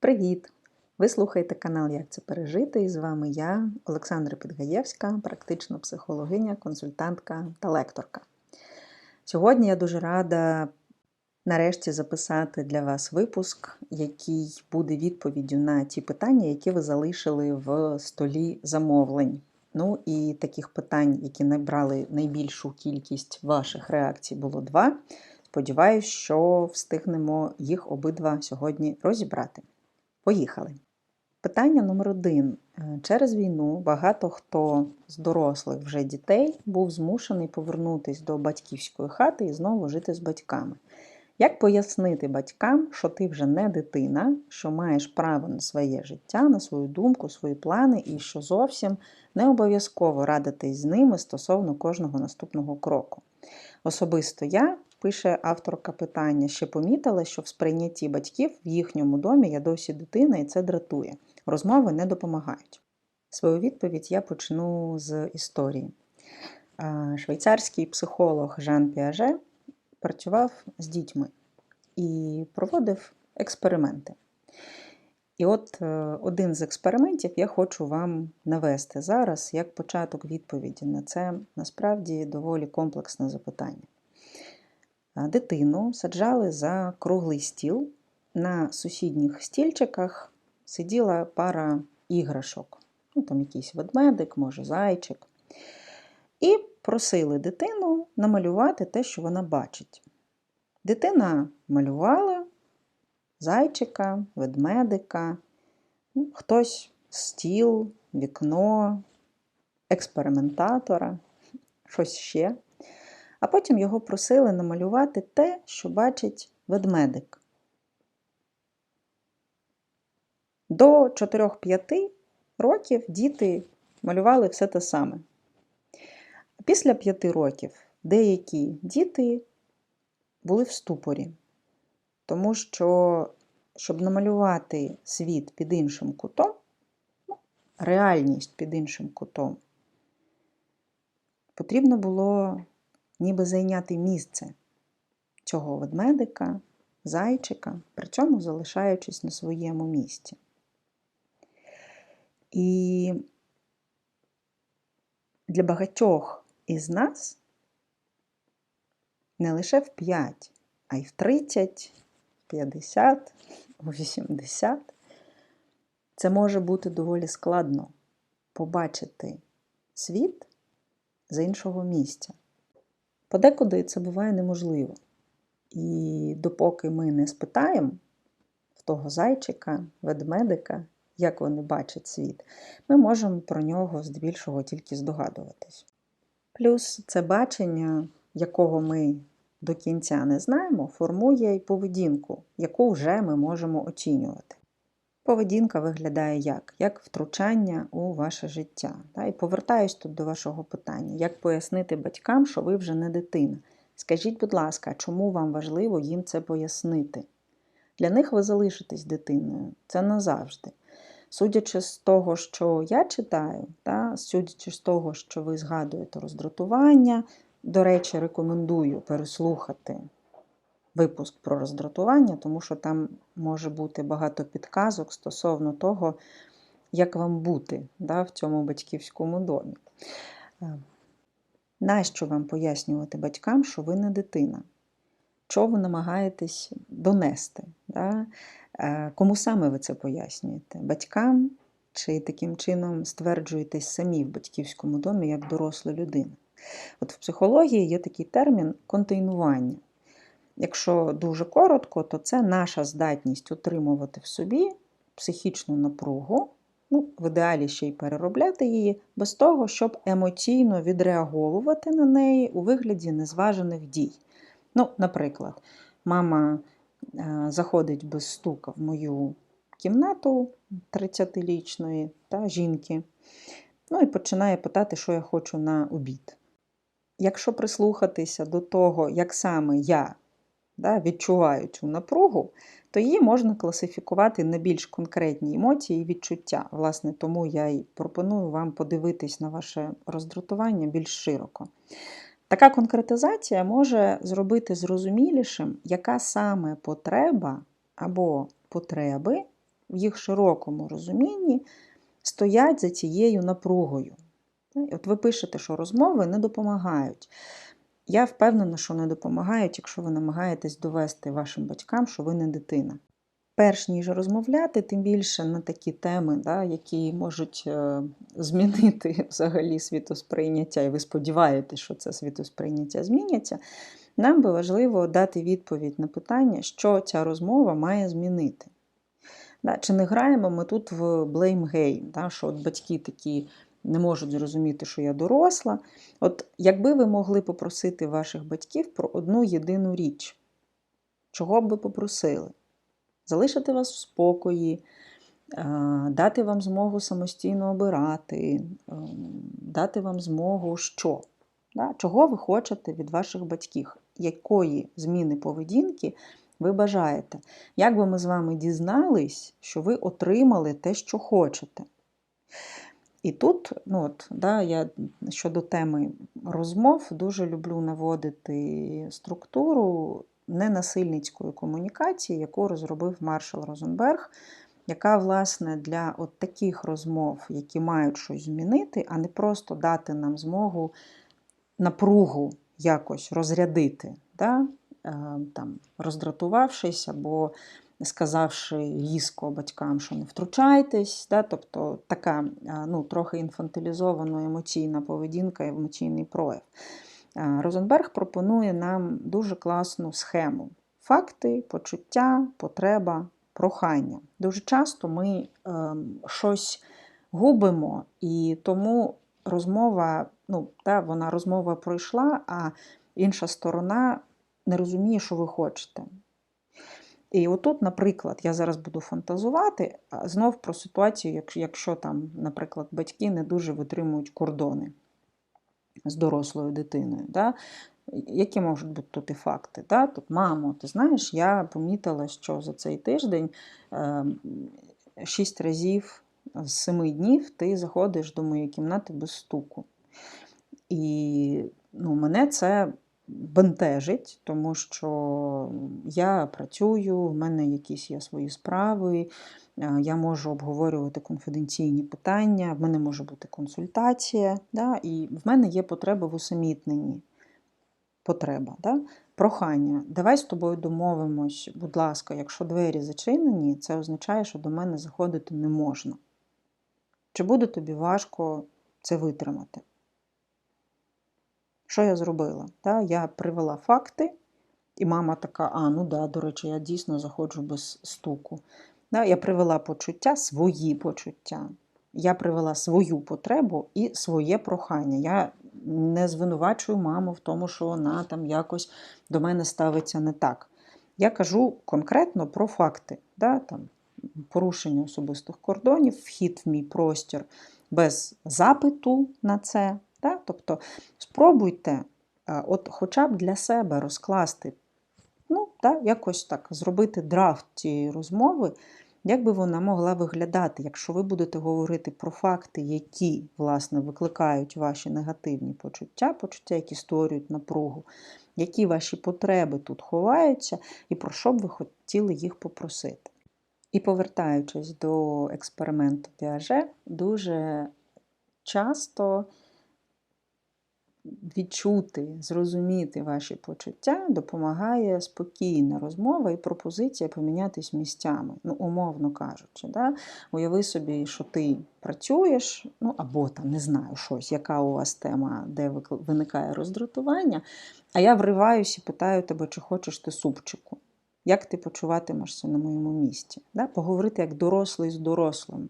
Привіт! Ви слухаєте канал Як це пережити? І з вами я, Олександра Підгаєвська, практична психологиня, консультантка та лекторка. Сьогодні я дуже рада нарешті записати для вас випуск, який буде відповіддю на ті питання, які ви залишили в столі замовлень. Ну і таких питань, які набрали найбільшу кількість ваших реакцій, було два. Сподіваюсь, що встигнемо їх обидва сьогодні розібрати. Поїхали. Питання номер один. Е, Через війну багато хто з дорослих вже дітей був змушений повернутися до батьківської хати і знову жити з батьками. Як пояснити батькам, що ти вже не дитина, що маєш право на своє життя, на свою думку, свої плани, і що зовсім не обов'язково радитись з ними стосовно кожного наступного кроку? Особисто я, пише авторка питання, ще помітила, що в сприйнятті батьків в їхньому домі я досі дитина, і це дратує. Розмови не допомагають. Свою відповідь я почну з історії. Швейцарський психолог Жан Піаже працював з дітьми і проводив експерименти. І от е, один з експериментів я хочу вам навести зараз як початок відповіді на це насправді доволі комплексне запитання. Дитину саджали за круглий стіл. На сусідніх стільчиках сиділа пара іграшок. Ну, там якийсь ведмедик, може, зайчик. І просили дитину намалювати те, що вона бачить. Дитина малювала зайчика, ведмедика, ну, хтось стіл, вікно, експериментатора, щось ще. А потім його просили намалювати те, що бачить ведмедик. До 4-5 років діти малювали все те саме. Після 5 років деякі діти були в ступорі, тому що, щоб намалювати світ під іншим кутом, ну, реальність під іншим кутом, потрібно було ніби зайняти місце цього ведмедика, зайчика, при цьому залишаючись на своєму місці. І для багатьох із нас не лише в 5, а й в 30, 50, 80 це може бути доволі складно побачити світ з іншого місця. Подекуди це буває неможливо. І допоки ми не спитаємо в того зайчика, ведмедика, як вони бачать світ, ми можемо про нього здебільшого тільки здогадуватись. Плюс це бачення, якого ми до кінця не знаємо, формує й поведінку, яку вже ми можемо оцінювати. Поведінка виглядає як? Як втручання у ваше життя. І повертаюсь тут до вашого питання: як пояснити батькам, що ви вже не дитина? Скажіть, будь ласка, чому вам важливо їм це пояснити? Для них ви залишитесь дитиною, це назавжди. Судячи з того, що я читаю, та, судячи з того, що ви згадуєте роздратування, до речі, рекомендую переслухати випуск про роздратування, тому що там може бути багато підказок стосовно того, як вам бути да, в цьому батьківському домі. Нащо вам пояснювати батькам, що ви не дитина? Що ви намагаєтесь донести? Да? Кому саме ви це пояснюєте? Батькам чи таким чином стверджуєтесь самі в батьківському домі як доросла людина? От В психології є такий термін контейнування. Якщо дуже коротко, то це наша здатність утримувати в собі психічну напругу, ну, в ідеалі ще й переробляти її, без того, щоб емоційно відреаговувати на неї у вигляді незважених дій. Ну, Наприклад, мама е, заходить без стука в мою кімнату 30-річної та жінки, ну і починає питати, що я хочу на обід. Якщо прислухатися до того, як саме я да, відчуваю цю напругу, то її можна класифікувати на більш конкретні емоції і відчуття. Власне, тому я і пропоную вам подивитись на ваше роздратування більш широко. Така конкретизація може зробити зрозумілішим, яка саме потреба або потреби в їх широкому розумінні стоять за цією напругою. От ви пишете, що розмови не допомагають. Я впевнена, що не допомагають, якщо ви намагаєтесь довести вашим батькам, що ви не дитина. Перш ніж розмовляти, тим більше на такі теми, да, які можуть е, змінити взагалі світосприйняття, і ви сподіваєтесь, що це світосприйняття зміняться, нам би важливо дати відповідь на питання, що ця розмова має змінити. Да, Чи не граємо ми тут в blame game, да, що от батьки такі не можуть зрозуміти, що я доросла. От якби ви могли попросити ваших батьків про одну єдину річ, чого б ви попросили? Залишити вас в спокої, е, дати вам змогу самостійно обирати, е, дати вам змогу що? Чого ви хочете від ваших батьків? Якої зміни поведінки ви бажаєте? Як би ми з вами дізнались, що ви отримали те, що хочете? І тут, ну от, да, я щодо теми розмов дуже люблю наводити структуру ненасильницької комунікації, яку розробив Маршал Розенберг, яка, власне, для от таких розмов, які мають щось змінити, а не просто дати нам змогу напругу якось розрядити, да? е, там, роздратувавшись або сказавши різко батькам, що не втручайтесь, да? тобто така ну, трохи інфантилізована емоційна поведінка, і емоційний прояв. Розенберг пропонує нам дуже класну схему: факти, почуття, потреба, прохання. Дуже часто ми е, щось губимо, і тому розмова, ну, та, вона розмова пройшла, а інша сторона не розуміє, що ви хочете. І отут, наприклад, я зараз буду фантазувати знов про ситуацію, якщо, якщо там, наприклад, батьки не дуже витримують кордони з дорослою дитиною. Да? Які можуть бути тут і факти? Да? Тут, мамо, ти знаєш, я помітила, що за цей тиждень е, шість разів з семи днів ти заходиш до моєї кімнати без стуку. І ну, мене це бентежить, тому що я працюю, в мене якісь є свої справи, я можу обговорювати конфіденційні питання, в мене може бути консультація, да, і в мене є потреба в усамітненні. Потреба, да? прохання. Давай з тобою домовимось, будь ласка, якщо двері зачинені, це означає, що до мене заходити не можна. Чи буде тобі важко це витримати? Що я зробила? Да? Я привела факти, і мама така: а, ну да, до речі, я дійсно заходжу без стуку. Да? Я привела почуття, свої почуття. Я привела свою потребу і своє прохання. Я не звинувачую маму в тому, що вона там якось до мене ставиться не так. Я кажу конкретно про факти. Да? Там, Порушення особистих кордонів, вхід в мій простір без запиту на це. Да? Тобто спробуйте от хоча б для себе розкласти, ну, да, якось так, зробити драфт цієї розмови. Як би вона могла виглядати, якщо ви будете говорити про факти, які, власне, викликають ваші негативні почуття, почуття, які створюють напругу, які ваші потреби тут ховаються, і про що б ви хотіли їх попросити? І повертаючись до експерименту Піаже, дуже часто відчути, зрозуміти ваші почуття допомагає спокійна розмова і пропозиція помінятись місцями, ну, умовно кажучи. Да? Уяви собі, що ти працюєш, ну або там не знаю щось, яка у вас тема, де виникає роздратування. А я вриваюся і питаю тебе, чи хочеш ти супчику. Як ти почуватимешся на моєму місці? Да? Поговорити як дорослий з дорослим.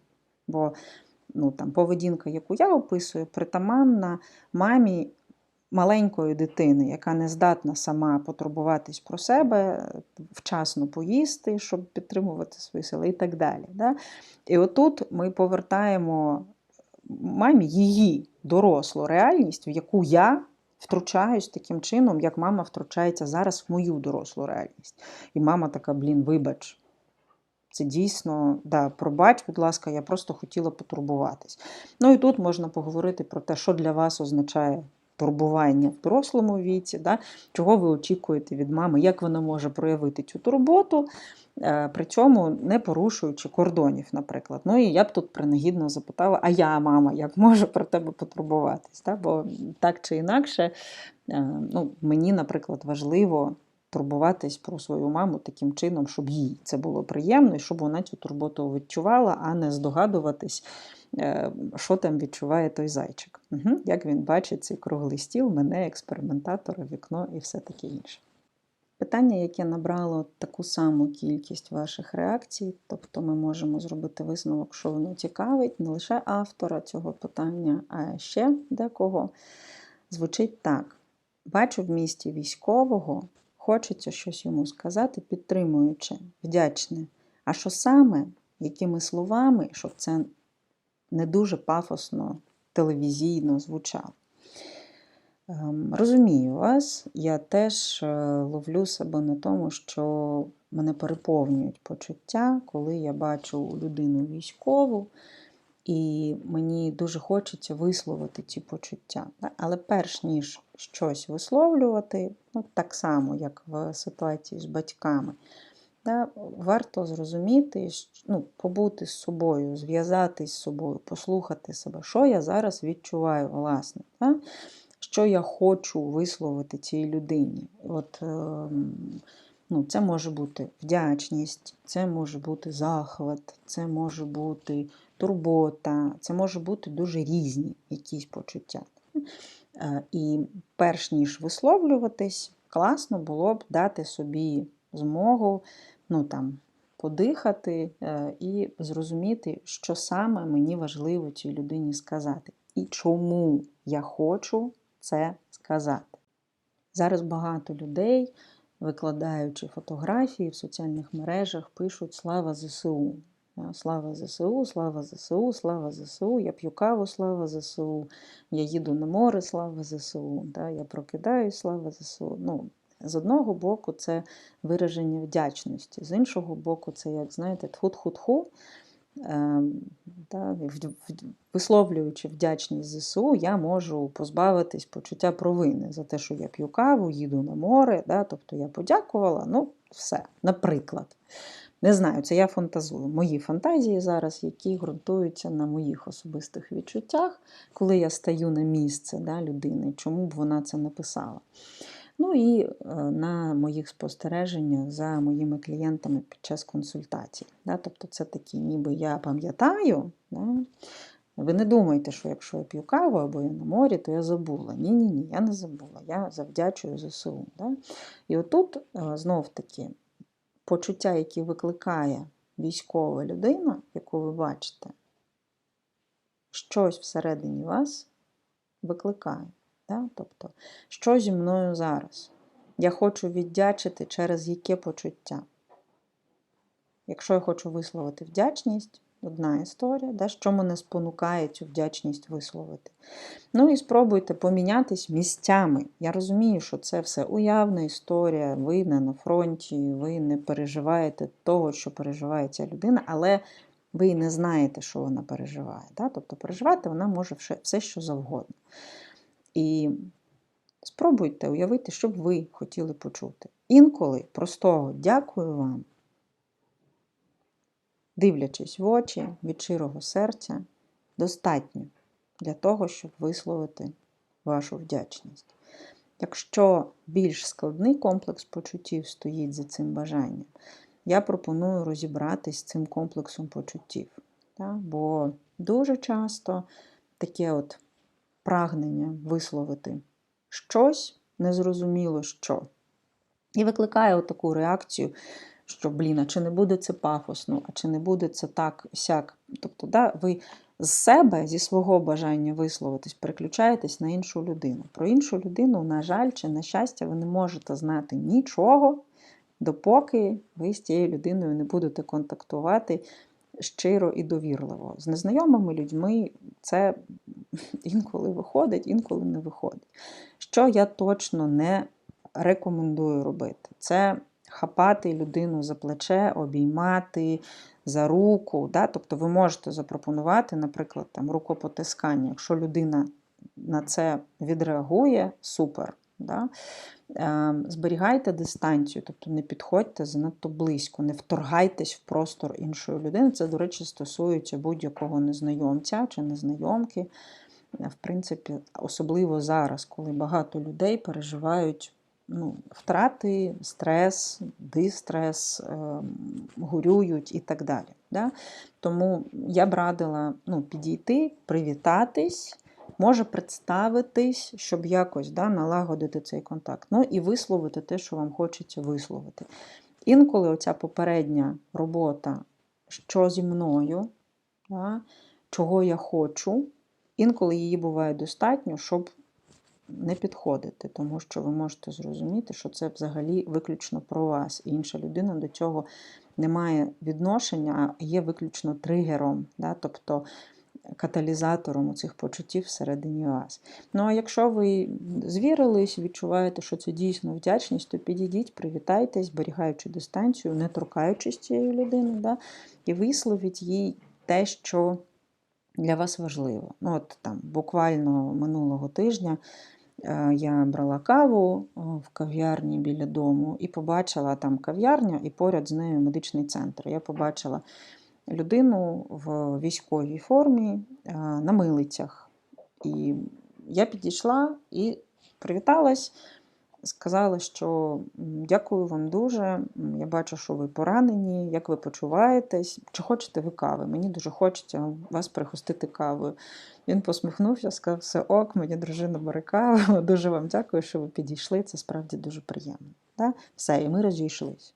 Бо ну, там, поведінка, яку я описую, притаманна мамі маленької дитини, яка не здатна сама потурбуватись про себе, вчасно поїсти, щоб підтримувати свої сили і так далі. Да? І отут ми повертаємо мамі її дорослу реальність, в яку я. Втручаюсь таким чином, як мама втручається зараз в мою дорослу реальність. І мама така, блін, вибач. Це дійсно, да, пробач, будь ласка, я просто хотіла потурбуватись. Ну і тут можна поговорити про те, що для вас означає турбування в дорослому віці, да? чого ви очікуєте від мами, як вона може проявити цю турботу, е, при цьому не порушуючи кордонів, наприклад. Ну і я б тут принагідно запитала: а я, мама, як можу про тебе потурбуватись? Да? Бо так чи інакше, е, ну, мені, наприклад, важливо. Турбуватись про свою маму таким чином, щоб їй це було приємно, і щоб вона цю турботу відчувала, а не здогадуватись, е, що там відчуває той зайчик. Угу. Як він бачить цей круглий стіл, мене, експериментатора, вікно і все таке інше. Питання, яке набрало таку саму кількість ваших реакцій, тобто ми можемо зробити висновок, що воно цікавить не лише автора цього питання, а ще декого, звучить так: бачу в місті військового, хочеться щось йому сказати, підтримуючи, вдячне. А що саме, якими словами, щоб це не дуже пафосно, телевізійно звучало. Ем, Розумію вас, я теж е, ловлю себе на тому, що мене переповнюють почуття, коли я бачу людину військову, і мені дуже хочеться висловити ці почуття. Але перш ніж щось висловлювати, ну, так само, як в ситуації з батьками, да, варто зрозуміти, ну, побути з собою, зв'язатись з собою, послухати себе, що я зараз відчуваю, власне. Да? Що я хочу висловити цій людині. От, ем, ну, це може бути вдячність, це може бути захват, це може бути турбота, це може бути дуже різні якісь почуття. Е, І перш ніж висловлюватись, класно було б дати собі змогу ну, там, подихати е, і зрозуміти, що саме мені важливо цій людині сказати, і чому я хочу це сказати. Зараз багато людей, викладаючи фотографії в соціальних мережах, пишуть Слава ЗСУ. Да, Слава ЗСУ, слава ЗСУ, слава ЗСУ, я п'ю каву, слава ЗСУ, я їду на море, слава ЗСУ, да, я прокидаюсь, слава ЗСУ. Ну, з одного боку, це вираження вдячності, з іншого боку, це, як знаєте, тху-тху-тху. Ем, да, висловлюючи вдячність ЗСУ, я можу позбавитись почуття провини за те, що я п'ю каву, їду на море. Да, тобто я подякувала, ну, все, наприклад. Не знаю, це я фантазую. Мої фантазії зараз, які ґрунтуються на моїх особистих відчуттях, коли я стаю на місце да, людини, чому б вона це написала. Ну і е, на моїх спостереженнях за моїми клієнтами під час консультацій. Да? Тобто це такі, ніби я пам'ятаю. Да? Ви не думайте, що якщо я п'ю каву або я на морі, то я забула. Ні, ні, ні, я не забула. Я завдячую ЗСУ. Да? І отут е, знов таки почуття, які викликає військова людина, яку ви бачите, щось всередині вас викликає. Да? Тобто, що зі мною зараз? Я хочу віддячити через яке почуття? Якщо я хочу висловити вдячність, одна історія, да, що мене спонукає цю вдячність висловити. Ну і спробуйте помінятись місцями. Я розумію, що це все уявна історія, ви не на фронті, ви не переживаєте того, що переживає ця людина, але ви не знаєте, що вона переживає. Да? Тобто переживати вона може все що завгодно. І спробуйте уявити, що б ви хотіли почути. Інколи простого дякую вам, дивлячись в очі від щирого серця, достатньо для того, щоб висловити вашу вдячність. Якщо більш складний комплекс почуттів стоїть за цим бажанням, я пропоную розібратись з цим комплексом почуттів. Да? Бо дуже часто таке от прагнення висловити щось, незрозуміло що. І викликає таку реакцію, що, блін, а чи не буде це пафосно, а чи не буде це так сяк. Тобто, да, ви з себе, зі свого бажання висловитись, переключаєтесь на іншу людину. Про іншу людину, на жаль, чи на щастя, ви не можете знати нічого, допоки ви з цією людиною не будете контактувати щиро і довірливо. З незнайомими людьми це інколи виходить, інколи не виходить. Що я точно не рекомендую робити? Це хапати людину за плече, обіймати за руку. Да? Тобто ви можете запропонувати, наприклад, там, рукопотискання, якщо людина на це відреагує, супер. Да? Е, Зберігайте дистанцію, тобто не підходьте занадто близько, не вторгайтесь в простор іншої людини. Це, до речі, стосується будь-якого незнайомця чи незнайомки. В принципі, особливо зараз, коли багато людей переживають ну, втрати, стрес, дистрес, е, горюють і так далі. Да? Тому я б радила ну, підійти, привітатись, може представитись, щоб якось да, налагодити цей контакт. Ну і висловити те, що вам хочеться висловити. Інколи оця попередня робота, що зі мною, да, чого я хочу, інколи її буває достатньо, щоб не підходити, тому що ви можете зрозуміти, що це взагалі виключно про вас. І інша людина до цього не має відношення, а є виключно тригером, да? тобто каталізатором цих почуттів всередині вас. Ну а якщо ви звірились, відчуваєте, що це дійсно вдячність, то підійдіть, привітайтесь, зберігаючи дистанцію, не торкаючись цієї людини, да? і висловіть їй те, що для вас важливо. Ну, от там Буквально минулого тижня я брала каву в кав'ярні біля дому і побачила там кав'ярня, і поряд з нею медичний центр. Я побачила людину в військовій формі е, на милицях. І я підійшла і привіталась. Сказала, що дякую вам дуже. Я бачу, що ви поранені, як ви почуваєтесь, чи хочете ви кави? Мені дуже хочеться вас пригостити кавою. Він посміхнувся, сказав, все ок, мені дружина бере каву. Дуже вам дякую, що ви підійшли. Це справді дуже приємно. Да? Все, і ми розійшлись.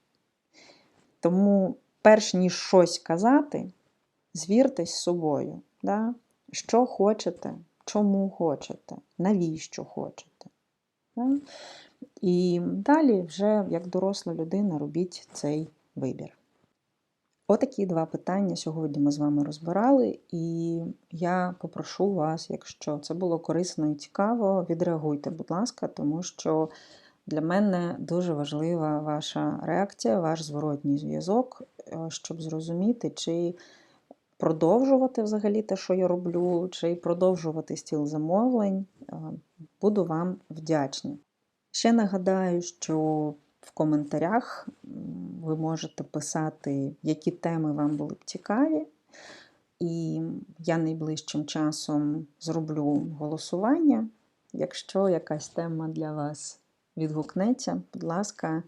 Тому, перш ніж щось казати, звіртесь з собою, да? що хочете, чому хочете, навіщо хочете. І далі, вже як доросла людина, робіть цей вибір. Отакі два питання сьогодні ми з вами розбирали, і я попрошу вас, якщо це було корисно і цікаво, відреагуйте, будь ласка, тому що для мене дуже важлива ваша реакція, ваш зворотній зв'язок, е, щоб зрозуміти, чи продовжувати взагалі те, що я роблю, чи продовжувати стіл замовлень. Е, буду вам вдячна. Ще нагадаю, що в коментарях ви можете писати, які теми вам були б цікаві. І я найближчим часом зроблю голосування. Якщо якась тема для вас відгукнеться, будь ласка,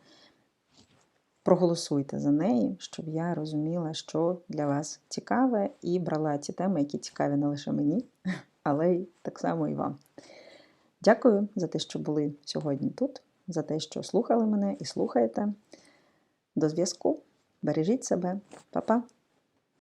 проголосуйте за неї, щоб я розуміла, що для вас цікаве, і брала ті теми, які цікаві не лише мені, але й так само і вам. Дякую за те, що були сьогодні тут, за те, що слухали мене і слухаєте. До зв'язку. Бережіть себе, Па-па!